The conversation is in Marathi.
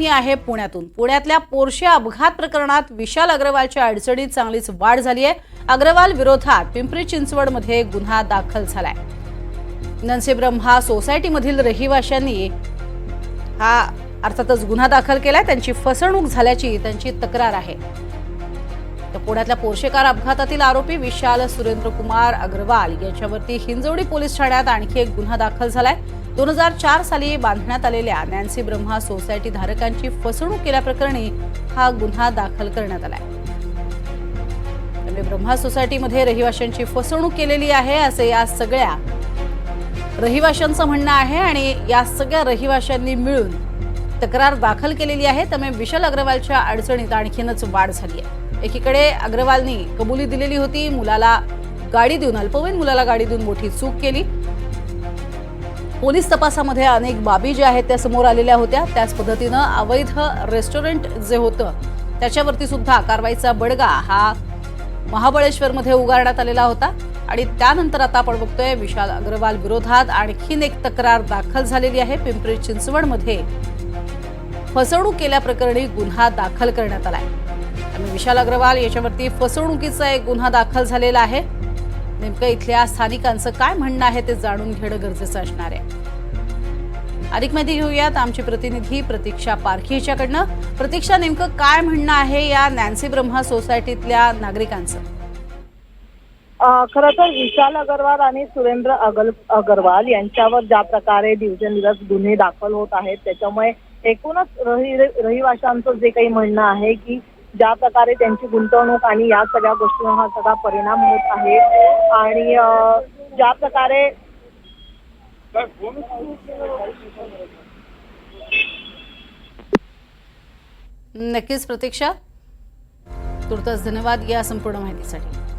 मी आहे पुण्यातून. पुण्यातल्या पोरशे अपघात प्रकरणात विशाल अग्रवालच्या अडचणीत चांगलीच वाढ झाली आहे. अग्रवाल विरोधात पिंपरी चिंचवडमध्ये गुन्हा दाखल झालाय. नन्से ब्रह्मा सोसायटीमधील रहिवाशांनी हा अर्थातच गुन्हा दाखल केलाय. त्यांची फसवणूक झाल्याची त्यांची तक्रार आहे. तर पुण्यातल्या पोर्शेकार अपघातातील आरोपी विशाल सुरेंद्र कुमार अग्रवाल यांच्यावरती हिंजवडी पोलीस ठाण्यात आणखी एक गुन्हा दाखल झालाय. दोन हजार चार साली बांधण्यात आलेल्या नॅन्सी ब्रह्मा सोसायटी धारकांची फसवणूक केल्याप्रकरणी हा गुन्हा दाखल करण्यात आलाय. त्यामुळे ब्रह्मा सोसायटीमध्ये रहिवाशांची फसवणूक केलेली आहे असे या सगळ्या रहिवाशांचं म्हणणं आहे आणि या सगळ्या रहिवाशांनी मिळून तक्रार दाखल केलेली आहे. त्यामुळे विशाल अग्रवालच्या अडचणीत आणखीनच वाढ झाली आहे. एकीकडे अग्रवालनी कबुली दिलेली होती मुलाला गाडी देऊन अल्पवयीन मुलाला गाडी देऊन मोठी चूक केली. पोलीस तपासामध्ये अनेक बाबी ज्या आहेत त्या समोर आलेल्या होत्या. त्याच पद्धतीनं अवैध रेस्टॉरंट जे होतं त्याच्यावरती सुद्धा कारवाईचा बडगा हा महाबळेश्वरमध्ये उगारण्यात आलेला होता. आणि त्यानंतर आता आपण बघतोय विशाल अग्रवाल विरोधात आणखीन एक तक्रार दाखल झालेली आहे. पिंपरी चिंचवडमध्ये फसवणूक केल्याप्रकरणी गुन्हा दाखल करण्यात आलाय. त्यामुळे विशाल अग्रवाल याच्यावरती फसवणुकीचा एक गुन्हा दाखल झालेला आहे. नेमकं इथल्या स्थानिकांचं काय म्हणणं आहे ते जाणून घेणं गरजेचं असणार आहे. अधिक माहिती घेऊयात. आमची प्रतिनिधी प्रतीक्षा पारखी हिच्याकडनं प्रतीक्षा नेमकं काय म्हणणं आहे या नॅन्सी ब्रह्मा सोसायटीतल्या नागरिकांचं? खर खरं तर विशाल अगरवाल आणि सुरेंद्र अगल अगरवाल यांच्यावर ज्या प्रकारे दिवसेंदिवस गुन्हे दाखल होत आहेत त्याच्यामुळे एकूणच रहिवाशांचं जे काही म्हणणं आहे की ज्या प्रकारे त्यांची गुंतवणूक आणि या सगळ्या गोष्टींवर हा सगळा परिणाम होत आहे. आणि ज्या प्रकारे नक्कीच प्रतीक्षा तुर्तास धन्यवाद या संपूर्ण माहितीसाठी.